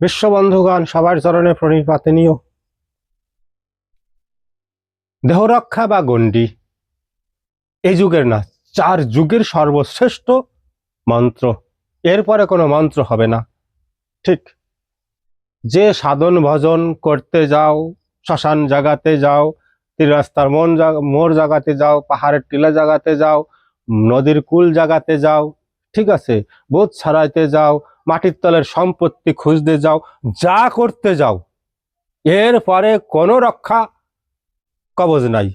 বিশ্ববন্ধুগণ, সবার চরণে প্রণিপাতে নিও দেহরক্ষা বা গণ্ডি, এই যুগের না, চার যুগের সর্বশ্রেষ্ঠ মন্ত্র। এরপরে কোনো মন্ত্র হবে না। ঠিক, যে সাধন ভজন করতে যাও, শ্মশান জাগাতে যাও তীর রাস্তার মন মোড় জাগাতে যাও, পাহাড়ের টিলা জাগাতে যাও, নদীর কুল জাগাতে যাও, ঠিক আছে, বোধ ছাড়াইতে যাও মাটির তলের সম্পত্তি খুঁজতে যাও, যা করতে যাও এরপরে কোনো রক্ষা কবজ নাই।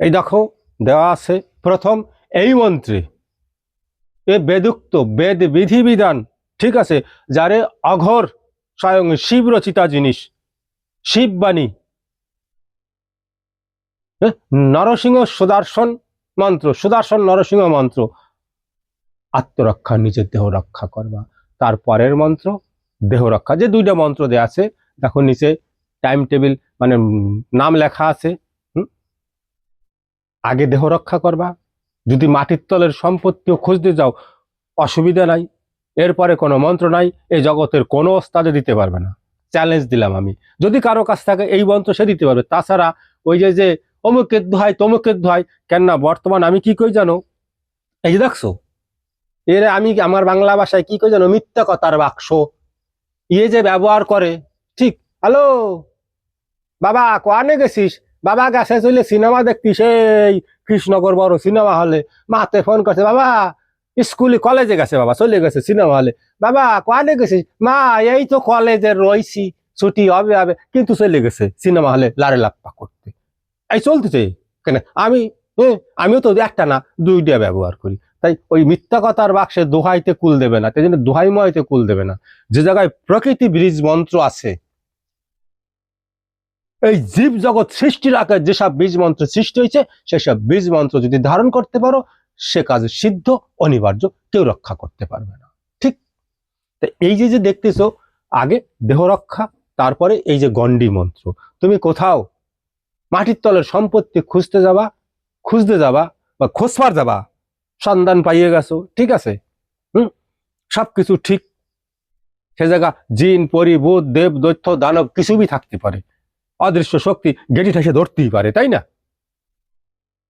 এই দেখো, দেওয়া আছে প্রথম এই মন্ত্রে, এ বেদুক্ত, বেদ বিধিবিধান ঠিক আছে, যারে অঘর স্বয়ং শিব রচিতা জিনিস শিববাণী নরসিংহ সুদর্শন মন্ত্র, সুদর্শন নরসিংহ মন্ত্র আত্মরক্ষা, নিজের দেহ রক্ষা করবা। তার পরের মন্ত্র, দেহ রক্ষা। যে দুইটা মন্ত্র দেয়া আছে, দেখো নিচে টাইম টেবিল মানে নাম লেখা আছে? আগে দেহ রক্ষা করবা। যদি মাটির তলের সম্পত্তিও খুঁজতে যাও, অসুবিধা নাই। এরপরে কোনো মন্ত্র নাই, এই জগতের কোনো ওস্তাদে দিতে পারবে না। চ্যালেঞ্জ দিলাম আমি। যদি কারও কাছ থাকে এই মন্ত্র সে দিতে পারবে, তাছাড়া ওই যে যে অমুকের দোহাই, তমুকের দোহাই কেন না বর্তমান আমি কি কই জানো? এই যে দেখছ এর আমি আমার বাংলা ভাষায় কি কই জানো? মিথ্যা কথার বাক্স। ইয়ে যে ব্যবহার করে, ঠিক। হ্যালো? বাবা, কোয়ানে গেছিস? বাবা, গেছে চলে সিনেমা দেখতি সেই কৃষ্ণনগর বড় সিনেমা হলে। মাতে ফোন করছে, বাবা, স্কুলে কলেজে গেছে বাবা, চলে গেছে সিনেমা হলে। বাবা, কোয়ানে গেছিস? মা, এই তো কলেজে রয়েছি ছুটি হবে হবে, কিন্তু চলে গেছে সিনেমা হলে লারে লাপ্পা করতে। এই চলতেছে। কেন? আমি হ্যাঁ আমিও তো একটা না, দুইটা ব্যবহার করি। তাই ওই মিথ্যা কথার বাক্সে দোহাইতে কুল দেবে না, তাই জন্য দোহাইময়তে কুল দেবে না। যে জায়গায় প্রকৃতি বীজ মন্ত্র আছে, এই জীব জগৎ সৃষ্টির আকার যেসব বীজ মন্ত্র সৃষ্টি হয়েছে, সেসব বীজ মন্ত্র যদি ধারণ করতে পারো, সে কাজ সিদ্ধ, অনিবার্য, কেউ রক্ষা করতে পারবে না। ঠিক? এই যে যে দেখতেছো, আগে দেহ রক্ষা, তারপরে এই যে গণ্ডি মন্ত্র। তুমি কোথাও মাটির তলের সম্পত্তি খুঁজতে যাবা খুঁজতে যাবা বা খোঁজবার যাবা সন্ধান পাইয়ে গেছো, ঠিক আছে? হুম? সব কিছু ঠিক। সে জায়গা জিন, পরি দেব, দৈত্য, দানব কিছুই থাকতে পারে। অদৃশ্য শক্তি গেটি ঠেসে ধরতেই পারে, তাই না?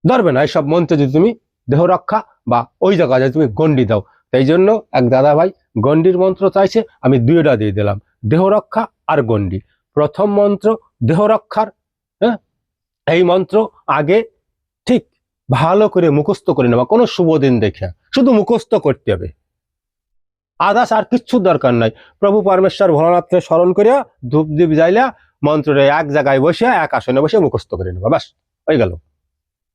ধরবে না, এইসব মন্ত্রে যদি তুমি দেহ রক্ষা বা ওই জায়গায় যদি তুমি গন্ডি দাও। তাই জন্য এক দাদা ভাই গন্ডির মন্ত্র চাইছে, আমি দুইটা দিয়ে দিলাম, দেহ রক্ষা আর গন্ডি প্রথম মন্ত্র, দেহ রক্ষার হ্যাঁ? এই মন্ত্র আগে ঠিক ভালো করে মুখস্থ করে নেওয়া, কোনো শুভ দিন দেখে। শুধু মুখস্থ করতে হবে। আদাস আর কিচ্ছু দরকার নাই। প্রভু পরমেশ্বর ভোলানাথকে স্মরণ করিয়া ধূপ দীপ যাইলা মন্ত্রে এক জায়গায় বসে এক আসনে বসে মুখস্থ করে নেবা বাস, হয়ে গেল।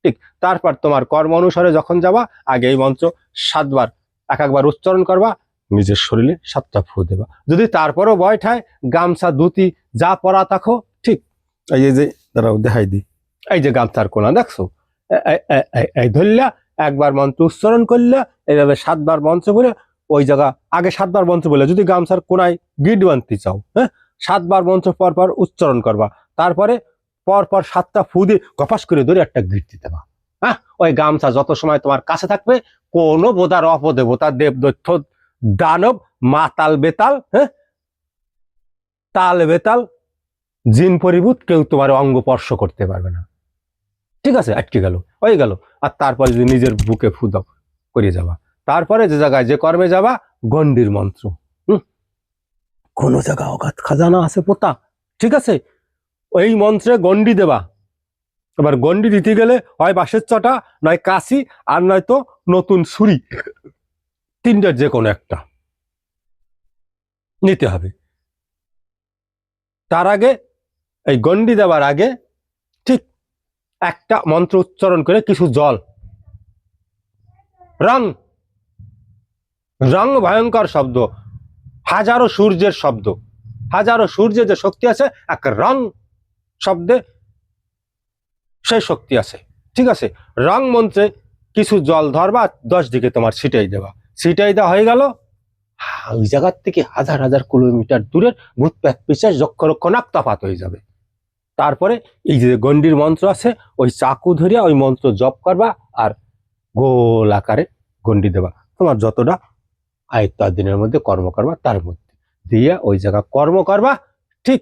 ঠিক, তারপর তোমার কর্ম অনুসারে যখন যাবা, আগে এই মন্ত্র সাতবার, এক একবার উচ্চারণ করবা, নিজের শরীরে সাতটা ফু দেবা। যদি তারপরও ভয় ঠায়, গামছা, ধুতি, যা পরা থাকো ঠিক, এই যে- দাঁড়াও, দেখাই দি। এই যে গামছার কোনা, দেখছ? এই ধরলা, একবার মন্ত্র উচ্চারণ করলে এইভাবে সাতবার মন্ত্র বলে ওই জায়গা, আগে সাতবার মন্ত্র বলে, যদি গামছার কোনায় গিট বানতে চাও হ্যাঁ? সাতবার মন্ত্র পর পর উচ্চারণ করবা, তারপরে পর পর সাতটা ফু দিয়ে কপাস করে ধরে একটা গিট দিতে বা হ্যাঁ? ওই গামছা যত সময় তোমার কাছে থাকবে, কোনো বোধার অপদেবতা দেব দৈত্য দানব, মাতাল বেতাল হ্যাঁ? তাল বেতাল, জিন পরিভূত কেউ তোমার অঙ্গ স্পর্শ করতে পারবে না। ঠিক আছে, আটকে গেল, হয়ে গেল। আর তারপরে যদি নিজের বুকে ফু দাও করে যাবা। তারপরে যে জায়গায় যে কর্মে যাবা, গণ্ডির মন্ত্র, হুম? কোন জায়গা অগাধ খাজানা আছে পোতা, ঠিক আছে? ওই মন্ত্রে গন্ডি দেবা। এবার গন্ডি দিতে গেলে হয় বাঁশের চটা, নয় কাশি, আর নয়তো নতুন ছুরি। তিনটার যে কোনো একটা নিতে হবে। তার আগে, এই গন্ডি দেওয়ার আগে একটা মন্ত্র উচ্চারণ করে কিছু জল। রং। রং ভয়ঙ্কর শব্দ। হাজারো সূর্যের শব্দ। হাজারো সূর্যের যে শক্তি আছে, এক রং শব্দে সেই শক্তি আছে। ঠিক আছে? রং মন্ত্রে কিছু জল ধরবা, দশ দিকে তোমার ছিটাই দেবা। ছিটাই দেওয়া হয়ে গেল। ওই জায়গার থেকে হাজার হাজার কিলোমিটার দূরের ভূত প্যাক পিসাস যক্ষ রক্ষণাক তফাত হয়ে যাবে। তারপরে এই যে গন্ডির মন্ত্র আছে, ওই চাকু ধরিয়া ওই মন্ত্র জপ করবা আর গোল আকারে গন্ডি দেবা। তোমার যতটা আয়ত্ত দিনের মধ্যে কর্ম করবা, তার মধ্যে দিয়ে ওই জায়গা কর্ম করবা। ঠিক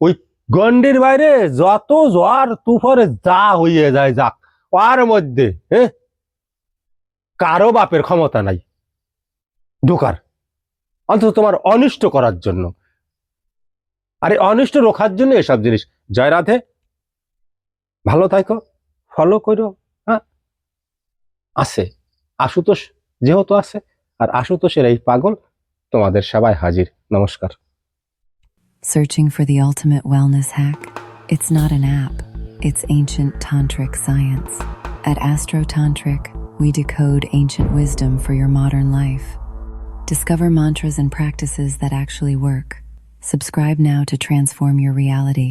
ওই গন্ডির বাইরে যত জ্বর তুফরে যা হইয়ে যায় যাক, ওর মধ্যে হ্যাঁ কারও বাপের ক্ষমতা নাই ঢোকার। অন্তত তোমার অনিষ্ট করার জন্য। আরে অনিষ্ট রোখার জন্য এসব জিনিস জয় রাধে ভালো থাকো ফলো করো হ্যাঁ আছে আশুতোষ যেহেতু আছে আর আশুতোষের এই পাগল তোমাদের সবাই হাজির নমস্কার Searching for the ultimate wellness hack? It's not an app, it's ancient tantric science. At Astro Tantric, we decode ancient wisdom for your modern life. Discover mantras and practices that actually work. Subscribe now to transform your reality.